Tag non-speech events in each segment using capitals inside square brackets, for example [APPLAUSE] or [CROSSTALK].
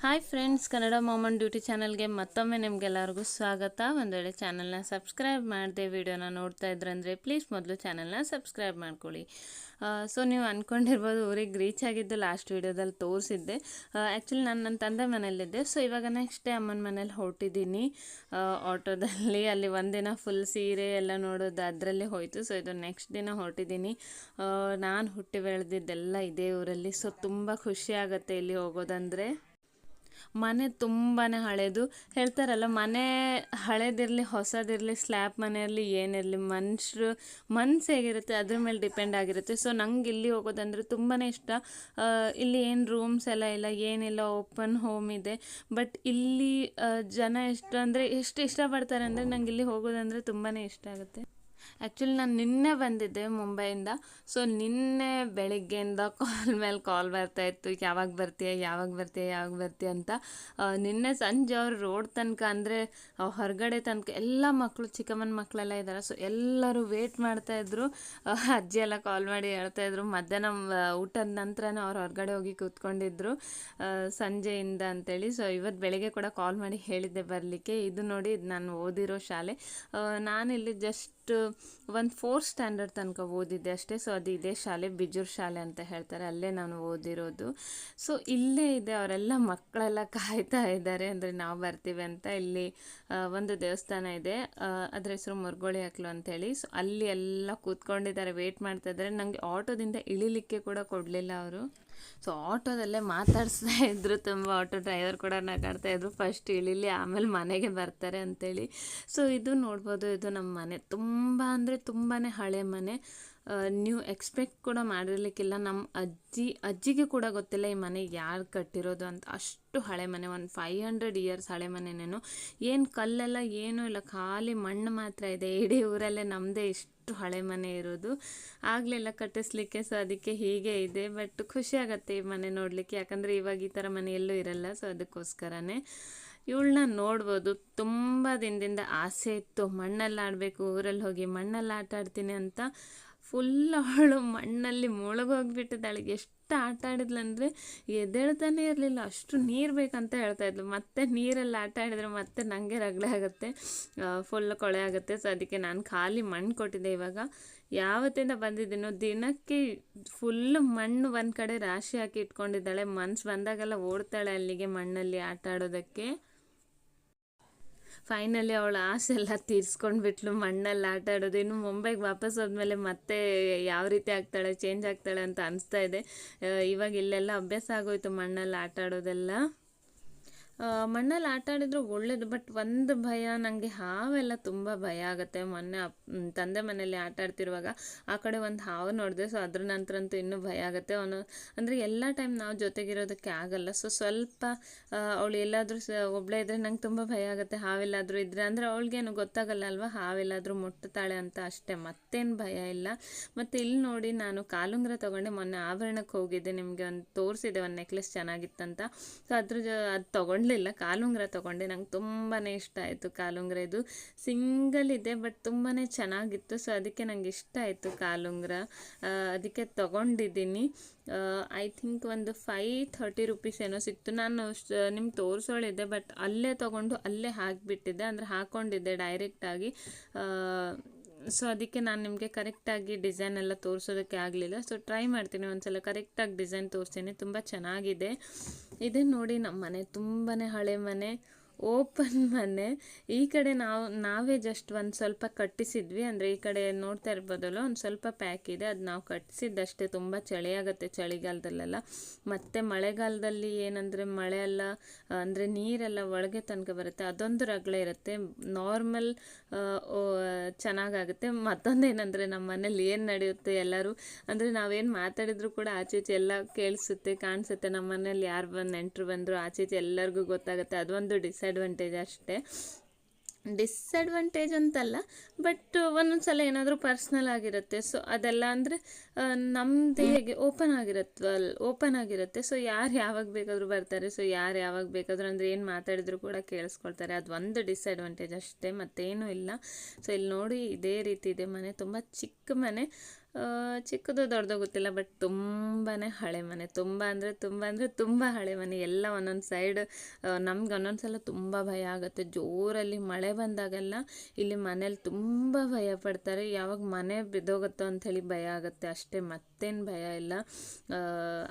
Hi friends Kannada ಮಾಮನ್ duty ಚಾನಲ್ಗೆ ಮತ್ತೊಮ್ಮೆ ನಿಮಗೆಲ್ಲರಿಗೂ ಸ್ವಾಗತ. ಒಂದು ವೇಳೆ ಚಾನಲ್ನ ಸಬ್ಸ್ಕ್ರೈಬ್ ಮಾಡಿದೆ ವಿಡಿಯೋನ ನೋಡ್ತಾ ಇದ್ರಂದರೆ ಪ್ಲೀಸ್ ಮೊದಲು ಚಾನಲ್ನ ಸಬ್ಸ್ಕ್ರೈಬ್ ಮಾಡ್ಕೊಳ್ಳಿ. ಸೊ ನೀವು ಅಂದ್ಕೊಂಡಿರ್ಬೋದು ಊರಿಗೆ ರೀಚ್ ಆಗಿದ್ದು ಲಾಸ್ಟ್ ವೀಡಿಯೋದಲ್ಲಿ ತೋರಿಸಿದ್ದೆ. ಆ್ಯಕ್ಚುಲಿ ನಾನು ನನ್ನ ತಂದೆ ಮನೇಲಿದ್ದೆ ಸೊ ಇವಾಗ ನೆಕ್ಸ್ಟ್ ಡೇ ಅಮ್ಮನ ಮನೇಲಿ ಹೊರಟಿದ್ದೀನಿ. ಆಟೋದಲ್ಲಿ ಅಲ್ಲಿ ಒಂದಿನ ಫುಲ್ ಸೀರೆ ಎಲ್ಲ ನೋಡೋದು ಅದರಲ್ಲೇ ಹೋಯಿತು. ಸೊ ಇದು ನೆಕ್ಸ್ಟ್ ದಿನ ಹೊರಟಿದ್ದೀನಿ. ನಾನು ಹುಟ್ಟಿ ಬೆಳೆದಿದ್ದೆಲ್ಲ ಇದೇ ಊರಲ್ಲಿ. ಸೊ ತುಂಬ ಖುಷಿ ಆಗುತ್ತೆ ಇಲ್ಲಿ ಹೋಗೋದಂದರೆ. ಮನೆ ತುಂಬಾ ಹಳೇದು. ಹೇಳ್ತಾರಲ್ಲ, ಮನೆ ಹಳೇದಿರಲಿ ಹೊಸದಿರಲಿ, ಸ್ಲ್ಯಾಬ್ ಮನೆಯಲ್ಲಿ ಏನಿರಲಿ ಮನುಷ್ಯರು ಮನ್ಸು ಹೇಗಿರುತ್ತೆ ಅದ್ರ ಮೇಲೆ ಡಿಪೆಂಡ್ ಆಗಿರುತ್ತೆ. ಸೊ ನಂಗೆ ಇಲ್ಲಿ ಹೋಗೋದಂದ್ರೆ ತುಂಬಾ ಇಷ್ಟ. ಇಲ್ಲಿ ಏನು ರೂಮ್ಸ್ ಎಲ್ಲ ಇಲ್ಲ, ಏನಿಲ್ಲ, ಓಪನ್ ಹೋಮ್ ಇದೆ. ಬಟ್ ಇಲ್ಲಿ ಜನ ಎಷ್ಟು ಅಂದರೆ, ಎಷ್ಟು ಇಷ್ಟಪಡ್ತಾರೆ ಅಂದರೆ ನಂಗೆ ಇಲ್ಲಿ ಹೋಗೋದಂದ್ರೆ ತುಂಬಾ ಇಷ್ಟ ಆಗುತ್ತೆ. ಆ್ಯಕ್ಚುಲಿ ನಾನು ನಿನ್ನೆ ಬಂದಿದ್ದೆ ಮುಂಬೈಯಿಂದ. ಸೊ ನಿನ್ನೆ ಬೆಳಗ್ಗೆಯಿಂದ ಕಾಲ್ ಮೇಲೆ ಕಾಲ್ ಬರ್ತಾ ಇತ್ತು. ಯಾವಾಗ ಬರ್ತೀಯ ಯಾವಾಗ ಬರ್ತೀಯ ಯಾವಾಗ ಬರ್ತೀಯ ಅಂತ. ನಿನ್ನೆ ಸಂಜೆ ಅವ್ರು ರೋಡ್ ತನಕ ಅಂದರೆ ಹೊರಗಡೆ ತನಕ ಎಲ್ಲ ಮಕ್ಕಳು ಚಿಕ್ಕಮ್ಮನ ಮಕ್ಕಳೆಲ್ಲ ಇದ್ದಾರೆ ಸೊ ಎಲ್ಲರೂ ವೇಟ್ ಮಾಡ್ತಾಯಿದ್ರು ಅಜ್ಜಿ ಎಲ್ಲ ಕಾಲ್ ಮಾಡಿ ಹೇಳ್ತಾಯಿದ್ರು ಮಧ್ಯಾಹ್ನ ಊಟದ ನಂತರನೇ ಅವ್ರು ಹೊರಗಡೆ ಹೋಗಿ ಕೂತ್ಕೊಂಡಿದ್ರು ಸಂಜೆಯಿಂದ ಅಂತೇಳಿ. ಸೊ ಇವತ್ತು ಬೆಳಗ್ಗೆ ಕೂಡ ಕಾಲ್ ಮಾಡಿ ಹೇಳಿದ್ದೆ ಬರಲಿಕ್ಕೆ. ಇದು ನೋಡಿ ಇದು ನಾನು ಓದಿರೋ ಶಾಲೆ. ನಾನಿಲ್ಲಿ ಜಸ್ಟ್ ಒಂದು ಫೋರ್ತ್ ಸ್ಟ್ಯಾಂಡರ್ಡ್ ತನಕ ಓದಿದ್ದೆ. ಅಷ್ಟೇ ಸೊ ಅದು ಇದೇ ಶಾಲೆ, ಬಿಜೂರ್ ಶಾಲೆ ಅಂತ ಹೇಳ್ತಾರೆ. ಅಲ್ಲೇ ನಾನು ಓದಿರೋದು. ಸೊ ಇಲ್ಲೇ ಇದೆ. ಅವರೆಲ್ಲ ಮಕ್ಕಳೆಲ್ಲ ಕಾಯ್ತಾ ಇದ್ದಾರೆ. ಅಂದರೆ ನಾವು ಬರ್ತೀವಿ ಅಂತ ಇಲ್ಲಿ ಒಂದು ದೇವಸ್ಥಾನ ಇದೆ. ಅದರ ಹೆಸರು ಮುರ್ಗೋಳಿ ಹಾಕ್ಲು ಅಂತೇಳಿ. ಸೊ ಅಲ್ಲಿ ಎಲ್ಲ ಕೂತ್ಕೊಂಡಿದ್ದಾರೆ. ವೇಟ್ ಮಾಡ್ತಾ ಇದ್ದಾರೆ. ನನಗೆ ಆಟೋದಿಂದ ಇಳಿಲಿಕ್ಕೆ ಕೂಡ ಕೊಡಲಿಲ್ಲ ಅವರು. ಸೊ ಆಟೋದಲ್ಲೇ ಮಾತಾಡಿಸ್ತಾ ಇದ್ರು ತುಂಬ. ಆಟೋ ಡ್ರೈವರ್ ಕೂಡ ನಗಾಡ್ತಾ ಇದ್ರು. ಫಸ್ಟ್ ಇಳಿಲಿ, ಆಮೇಲೆ ಮನೆಗೆ ಬರ್ತಾರೆ ಅಂತೇಳಿ. ಸೊ ಇದು ನೋಡ್ಬೋದು. ಇದು ನಮ್ಮ ಮನೆ. ತುಂಬ ಅಂದರೆ ತುಂಬಾ ಹಳೆ ಮನೆ. ನೀವು ಎಕ್ಸ್ಪೆಕ್ಟ್ ಕೂಡ ಮಾಡಿರ್ಲಿಕ್ಕಿಲ್ಲ. ನಮ್ಮ ಅಜ್ಜಿ, ಅಜ್ಜಿಗೆ ಕೂಡ ಗೊತ್ತಿಲ್ಲ ಈ ಮನೆ ಯಾರು ಕಟ್ಟಿರೋದು ಅಂತ. ಅಷ್ಟು ಹಳೆ ಮನೆ, ಒಂದು ಫೈವ್ ಹಂಡ್ರೆಡ್ ಇಯರ್ಸ್ ಹಳೆ ಮನೆನೇನು. ಏನು ಕಲ್ಲೆಲ್ಲ ಏನೂ ಇಲ್ಲ. ಖಾಲಿ ಮಣ್ಣು ಮಾತ್ರ ಇದೆ. ಇಡೀ ಊರಲ್ಲೇ ನಮ್ಮದೇ ಇಷ್ಟು ಹಳೆ ಮನೆ ಇರೋದು. ಆಗಲೆಲ್ಲ ಕಟ್ಟಿಸ್ಲಿಕ್ಕೆ ಸೊ ಅದಕ್ಕೆ ಹೀಗೆ ಇದೆ. ಬಟ್ ಖುಷಿ ಆಗುತ್ತೆ ಈ ಮನೆ ನೋಡಲಿಕ್ಕೆ. ಯಾಕಂದರೆ ಇವಾಗ ಈ ಥರ ಮನೆ ಎಲ್ಲೂ ಇರಲ್ಲ ಸೊ ಅದಕ್ಕೋಸ್ಕರನೇ. ಇವಳನ್ನ ನೋಡ್ಬೋದು, ತುಂಬ ದಿನದಿಂದ ಆಸೆ ಇತ್ತು. ಮಣ್ಣಲ್ಲಿ ಆಡಬೇಕು, ಊರಲ್ಲಿ ಹೋಗಿ ಮಣ್ಣಲ್ಲಿ ಆಟ ಆಡ್ತೀನಿ ಅಂತ ಫುಲ್ ಅವಳು ಮಣ್ಣಲ್ಲಿ ಮುಳುಗೋಗ್ಬಿಟ್ಟಿದ್ದಾಳೆ. ಎಷ್ಟು ಆಟ ಆಡಿದ್ಲಂದರೆ ಎದ್ದೇಳ್ತಾನೆ ಇರಲಿಲ್ಲ. ಅಷ್ಟು ನೀರು ಬೇಕಂತ ಹೇಳ್ತಾ ಇದ್ಲು. ಮತ್ತೆ ನೀರಲ್ಲಿ ಆಟ ಆಡಿದ್ರೆ ಮತ್ತೆ ನನಗೆ ರಗಳೆ ಆಗುತ್ತೆ ಫುಲ್ ಕೊಳೆ ಆಗುತ್ತೆ. ಸೊ ಅದಕ್ಕೆ ನಾನು ಖಾಲಿ ಮಣ್ಣು ಕೊಟ್ಟಿದ್ದೆ ಇವಾಗ. ಯಾವತ್ತಿಂದ ಬಂದಿದ್ದೀನೋ ದಿನಕ್ಕೆ ಫುಲ್ ಮಣ್ಣು ಒಂದು ಕಡೆ ರಾಶಿ ಹಾಕಿ ಇಟ್ಕೊಂಡಿದ್ದಾಳೆ. ಮನ್ಸು ಬಂದಾಗೆಲ್ಲ ಓಡ್ತಾಳೆ ಅಲ್ಲಿಗೆ ಮಣ್ಣಲ್ಲಿ ಆಟ ಆಡೋದಕ್ಕೆ. ಫೈನಲಿ ಅವಳ ಆಸೆ ಎಲ್ಲ ತೀರ್ಸ್ಕೊಂಡ್ಬಿಟ್ಲು, ಮಣ್ಣಲ್ಲಿ ಆಟ ಆಡೋದು. ಇನ್ನು ಮುಂಬೈಗೆ ವಾಪಸ್ ಹೋದ್ಮೇಲೆ ಮತ್ತೆ ಯಾವ ರೀತಿ ಆಗ್ತಾಳೆ ಚೇಂಜ್ ಆಗ್ತಾಳೆ ಅಂತ ಅನಿಸ್ತಾ ಇದೆ. ಇವಾಗ ಇಲ್ಲೆಲ್ಲ ಅಭ್ಯಾಸ ಆಗೋಯ್ತು ಮಣ್ಣಲ್ಲಿ ಆಟ ಆಡೋದೆಲ್ಲ. ಮಣ್ಣಲ್ಲಿ ಆಟ ಆಡಿದ್ರು ಒಳ್ಳೇದು ಬಟ್ ಒಂದು ಭಯ ನನಗೆ ಹಾವೆಲ್ಲ ತುಂಬ ಭಯ ಆಗುತ್ತೆ. ಮೊನ್ನೆ ತಂದೆ ಮನೆಯಲ್ಲಿ ಆಟ ಆಡ್ತಿರುವಾಗ ಆ ಕಡೆ ಒಂದು ಹಾವು ನೋಡಿದೆ ಸೊ ಅದ್ರ ನಂತರ ಅಂತೂ ಇನ್ನೂ ಭಯ ಆಗುತ್ತೆ. ಅವನು, ಅಂದರೆ ಎಲ್ಲ ಟೈಮ್ ನಾವು ಜೊತೆಗಿರೋದಕ್ಕೆ ಆಗಲ್ಲ. ಸೊ ಸ್ವಲ್ಪ ಅವಳು ಎಲ್ಲಾದರೂ ಸ ಒಬ್ಬಳೇ ಇದ್ದರೆ ನಂಗೆ ತುಂಬ ಭಯ ಆಗುತ್ತೆ. ಹಾವೆಲ್ಲಾದರೂ ಇದ್ದರೆ ಅಂದರೆ ಅವಳಿಗೇನು ಗೊತ್ತಾಗಲ್ಲ ಅಲ್ವಾ? ಹಾವೆಲ್ಲಾದರೂ ಮುಟ್ಟುತ್ತಾಳೆ ಅಂತ ಅಷ್ಟೇ, ಮತ್ತೇನು ಭಯ ಇಲ್ಲ. ಮತ್ತು ಇಲ್ಲಿ ನೋಡಿ ನಾನು ಕಾಲುಂಗ್ರ ತೊಗೊಂಡೆ, ಮೊನ್ನೆ ಆಭರಣಕ್ಕೆ ಹೋಗಿದ್ದೆ. ನಿಮಗೆ ಒಂದು ತೋರಿಸಿದೆ, ಒಂದು ನೆಕ್ಲೆಸ್ ಚೆನ್ನಾಗಿತ್ತಂತ. ಸೊ ಅದ್ರ ಜೊ, ಅದು ತೊಗೊಂಡ್ಲಿಲ್ಲ ಕಾಲುಂಗ್ರ ತೊಗೊಂಡೆ. ನಂಗೆ ತುಂಬಾ ಇಷ್ಟ ಆಯಿತು ಕಾಲುಂಗ್ರ. ಇದು ಸಿಂಗಲ್ ಇದೆ, ಬಟ್ ತುಂಬಾ ಚೆನ್ನಾಗಿತ್ತು. ಸೊ, ಅದಕ್ಕೆ ನಂಗೆ ಇಷ್ಟ ಆಯಿತು ಕಾಲುಂಗ್ರ. ಅದಕ್ಕೆ ತೊಗೊಂಡಿದ್ದೀನಿ. ಐ ಥಿಂಕ್ ಒಂದು ಫೈ ಥರ್ಟಿ ರುಪೀಸ್ ಏನೋ ಸಿಕ್ತು. ನಾನು ನಿಮ್ಗೆ ತೋರಿಸೋಳಿದ್ದೆ, ಬಟ್ ಅಲ್ಲೇ ತೊಗೊಂಡು ಅಲ್ಲೇ ಹಾಕಿಬಿಟ್ಟಿದ್ದೆ. ಅಂದರೆ ಹಾಕ್ಕೊಂಡಿದ್ದೆ ಡೈರೆಕ್ಟಾಗಿ ಸೊ, ಅದಕ್ಕೆ ನಾನು ನಿಮಗೆ ಕರೆಕ್ಟಾಗಿ ಡಿಸೈನ್ ಎಲ್ಲ ತೋರಿಸೋದಕ್ಕೆ ಆಗಲಿಲ್ಲ. ಸೊ, ಟ್ರೈ ಮಾಡ್ತೀನಿ. ಒಂದು ಸಲ ಕರೆಕ್ಟಾಗಿ ಡಿಸೈನ್ ತೋರಿಸ್ತೀನಿ. ತುಂಬ ಚೆನ್ನಾಗಿದೆ. ಇದೇ ನೋಡಿ ನಮ್ಮ ಮನೆ ತುಂಬಾ ಹಳೆ ಮನೆ. ಓಪನ್ ಮನೆ. ಈ ಕಡೆ ನಾವು, ನಾವೇ ಜಸ್ಟ್ ಒಂದು ಸ್ವಲ್ಪ ಕಟ್ಟಿಸಿದ್ವಿ. ಅಂದರೆ ಈ ಕಡೆ ನೋಡ್ತಾ ಇರ್ಬೋದಲ್ಲ ಒಂದು ಸ್ವಲ್ಪ ಪ್ಯಾಕ್ ಇದೆ. ಅದು ನಾವು ಕಟ್ಟಿಸಿದ್ದಷ್ಟೇ ತುಂಬ ಚಳಿ ಆಗುತ್ತೆ ಚಳಿಗಾಲದಲ್ಲೆಲ್ಲ. ಮತ್ತು ಮಳೆಗಾಲದಲ್ಲಿ ಏನಂದರೆ ಮಳೆ ಎಲ್ಲ, ಅಂದರೆ ನೀರೆಲ್ಲ ಒಳಗೆ ತನಕ ಬರುತ್ತೆ. ಅದೊಂದು ರಗಳೆ ಇರುತ್ತೆ. ನಾರ್ಮಲ್ ಚೆನ್ನಾಗಾಗುತ್ತೆ. ಮತ್ತೊಂದೇನೆಂದರೆ ನಮ್ಮ ಮನೇಲಿ ಏನು ನಡೆಯುತ್ತೆ ಎಲ್ಲರೂ, ಅಂದರೆ ನಾವೇನು ಮಾತಾಡಿದ್ರು ಕೂಡ ಆಚೆ ಈಚೆ ಎಲ್ಲ ಕೇಳಿಸುತ್ತೆ, ಕಾಣಿಸುತ್ತೆ. ನಮ್ಮ ಮನೇಲಿ ಯಾರು ಬಂದು, ನೆಂಟರು ಬಂದರು ಆಚೆ ಈಚೆ ಎಲ್ಲರಿಗೂ ಗೊತ್ತಾಗುತ್ತೆ. ಅದೊಂದು ಡಿಸ್ಅಡ್ವಾಂಟೇಜ್ ಅಷ್ಟೇ. ಡಿಸ್ಅಡ್ವಾಂಟೇಜ್ ಅಂತಲ್ಲ ಬಟ್ ಒಂದೊಂದು ಸಲ ಏನಾದರೂ ಪರ್ಸ್ನಲ್ ಆಗಿರುತ್ತೆ. ಸೊ ಅದೆಲ್ಲ ಅಂದರೆ ನಮ್ಮದು ಹೇಗೆ ಓಪನ್ ಆಗಿರತ್ವಲ್ ಓಪನ್ ಆಗಿರುತ್ತೆ. ಸೊ ಯಾರು ಯಾವಾಗ ಬೇಕಾದರೂ ಬರ್ತಾರೆ. ಸೊ ಯಾರು ಯಾವಾಗ ಬೇಕಾದರೂ ಅಂದರೆ ಏನು ಮಾತಾಡಿದ್ರು ಕೂಡ ಕೇಳಿಸ್ಕೊಳ್ತಾರೆ. ಅದು ಒಂದು ಡಿಸ್ಅಡ್ವಾಂಟೇಜ್ ಅಷ್ಟೇ, ಮತ್ತೇನೂ ಇಲ್ಲ. ಸೊ ಇಲ್ಲಿ ನೋಡಿ ಇದೇ ರೀತಿ ಇದೆ ಮನೆ. ತುಂಬ ಚಿಕ್ಕ ಮನೆ. ಚಿಕ್ಕದು ದೊಡ್ಡದು ಗೊತ್ತಿಲ್ಲ ಬಟ್ ತುಂಬಾ ಹಳೆ ಮನೆ. ತುಂಬ ಅಂದರೆ ತುಂಬ ಅಂದರೆ ತುಂಬ ಹಳೆ ಮನೆ. ಎಲ್ಲ ಒಂದೊಂದು ಸೈಡ್ ನಮ್ಗೆ ಒಂದೊಂದು ಸಲ ತುಂಬ ಭಯ ಆಗುತ್ತೆ. ಜೋರಲ್ಲಿ ಮಳೆ ಬಂದಾಗೆಲ್ಲ ಇಲ್ಲಿ ಮನೇಲಿ ತುಂಬ ಭಯ ಪಡ್ತಾರೆ. ಯಾವಾಗ ಮನೆ ಬಿದ್ದೋಗುತ್ತೋ ಅಂಥೇಳಿ ಭಯ ಆಗುತ್ತೆ. ಅಷ್ಟೇ ಮತ್ತೇನು ಭಯ ಇಲ್ಲ.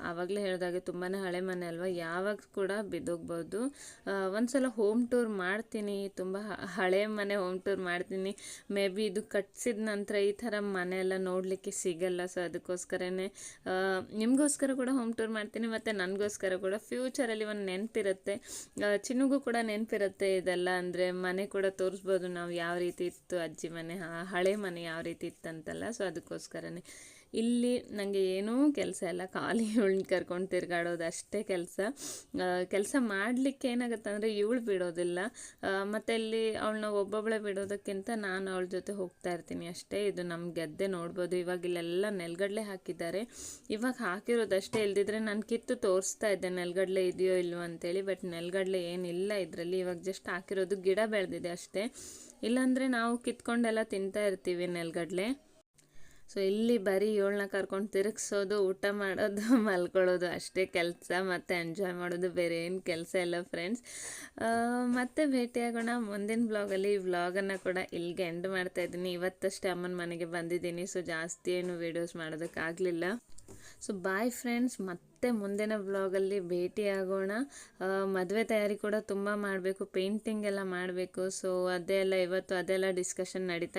ಆವಾಗಲೇ ಹೇಳಿದಾಗೆ ತುಂಬಾ ಹಳೆ ಮನೆ ಅಲ್ವಾ? ಯಾವಾಗ ಕೂಡ ಬಿದ್ದೋಗ್ಬೋದು. ಒಂದು ಸಲ ಹೋಮ್ ಟೂರ್ ಮಾಡ್ತೀನಿ. ತುಂಬ ಹಳೆ ಮನೆ ಹೋಮ್ ಟೂರ್ ಮಾಡ್ತೀನಿ. ಮೇ ಬಿ ಇದು ಕಟ್ಸಿದ ನಂತರ ಈ ಥರ ಮನೆ ಎಲ್ಲ ನೋಡಲಿಕ್ಕೆ ಸಿಗಲ್ಲ. ಸೊ ಅದಕ್ಕೋಸ್ಕರನೇ ನಿಮಗೋಸ್ಕರ ಕೂಡ ಹೋಮ್ ಟೂರ್ ಮಾಡ್ತೀನಿ, ಮತ್ತು ನನಗೋಸ್ಕರ ಕೂಡ ಫ್ಯೂಚರಲ್ಲಿ ಒಂದು ನೆನಪಿರುತ್ತೆ. ಚಿನ್ನಗೂ ಕೂಡ ನೆನಪಿರುತ್ತೆ ಇದೆಲ್ಲ ಅಂದರೆ ಮನೆ ಕೂಡ ತೋರಿಸ್ಬೋದು ನಾವು ಯಾವ ರೀತಿ ಇತ್ತು ಅಜ್ಜಿ ಮನೆ ಹಳೆ ಮನೆ ಯಾವ ರೀತಿ ಇತ್ತಂತಲ್ಲ. ಸೊ ಅದಕ್ಕೋಸ್ಕರನೇ. ಇಲ್ಲಿ ನನಗೆ ಏನೂ ಕೆಲಸ ಇಲ್ಲ. ಖಾಲಿ [LAUGHS] ಇವಳನ್ನ ಕರ್ಕೊಂಡು ತಿರ್ಗಾಡೋದು ಅಷ್ಟೇ ಕೆಲಸ. ಕೆಲಸ ಮಾಡಲಿಕ್ಕೆ ಏನಾಗುತ್ತೆ ಅಂದರೆ ಇವಳು ಬಿಡೋದಿಲ್ಲ. ಮತ್ತು ಇಲ್ಲಿ ಅವಳನ್ನ ಒಬ್ಬೊಬ್ಬಳೆ ಬಿಡೋದಕ್ಕಿಂತ ನಾನು ಅವಳ ಜೊತೆ ಹೋಗ್ತಾ ಇರ್ತೀನಿ ಅಷ್ಟೇ. ಇದು ನಮ್ಮ ಗೆದ್ದೆ ನೋಡ್ಬೋದು. ಇವಾಗ ಇಲ್ಲೆಲ್ಲ ನೆಲಗಡಲೆ ಹಾಕಿದ್ದಾರೆ. ಇವಾಗ ಹಾಕಿರೋದಷ್ಟೇ. ಇಲ್ದಿದ್ರೆ ನಾನು ಕಿತ್ತು ತೋರಿಸ್ತಾ ಇದ್ದೆ. ನೆಲಗಡಲೆ ಇದೆಯೋ ಇಲ್ವೋ ಅಂತೇಳಿ. ಬಟ್ ನೆಲಗಡಲೆ ಏನಿಲ್ಲ ಇದರಲ್ಲಿ. ಇವಾಗ ಜಸ್ಟ್ ಹಾಕಿರೋದು ಗಿಡ ಬೆಳೆದಿದೆ ಅಷ್ಟೇ. ಇಲ್ಲಾಂದರೆ ನಾವು ಕಿತ್ಕೊಂಡೆಲ್ಲ ತಿಂತಾ ಇರ್ತೀವಿ ನೆಲಗಡಲೆ. ಸೊ ಇಲ್ಲಿ ಬರೀ ಏಳನ್ನ ಕರ್ಕೊಂಡು ತಿರುಗಿಸೋದು, ಊಟ ಮಾಡೋದು, [LAUGHS] ಮಲ್ಕೊಳ್ಳೋದು ಅಷ್ಟೇ ಕೆಲಸ ಮತ್ತು ಎಂಜಾಯ್ ಮಾಡೋದು ಬೇರೆ ಏನು ಕೆಲಸ ಇಲ್ಲ ಫ್ರೆಂಡ್ಸ್ ಮತ್ತೆ ಭೇಟಿಯಾಗೋಣ ಮುಂದಿನ ಬ್ಲಾಗಲ್ಲಿ ಈ ವ್ಲಾಗನ್ನು ಕೂಡ ಇಲ್ಲಿಗೆ ಎಂಡ್ ಮಾಡ್ತಾ ಇದ್ದೀನಿ. ಇವತ್ತಷ್ಟೇ ಅಮ್ಮನ ಮನೆಗೆ ಬಂದಿದ್ದೀನಿ ಸೊ ಜಾಸ್ತಿ ಏನು ವೀಡಿಯೋಸ್ ಮಾಡೋದಕ್ಕಾಗಲಿಲ್ಲ ಸೊ ಬಾಯ್ ಫ್ರೆಂಡ್ಸ್ ಮತ್ತೆ ಮುಂದಿನ ಬ್ಲಾಗಲ್ಲಿ ಭೇಟಿಯಾಗೋಣ ಮದುವೆ ತಯಾರಿ ಕೂಡ ತುಂಬ ಮಾಡಬೇಕು ಪೇಂಟಿಂಗ್ ಎಲ್ಲ ಮಾಡಬೇಕು. ಸೊ ಅದೆಲ್ಲ ಇವತ್ತು ಅದೆಲ್ಲ ಡಿಸ್ಕಷನ್ ನಡೀತಾ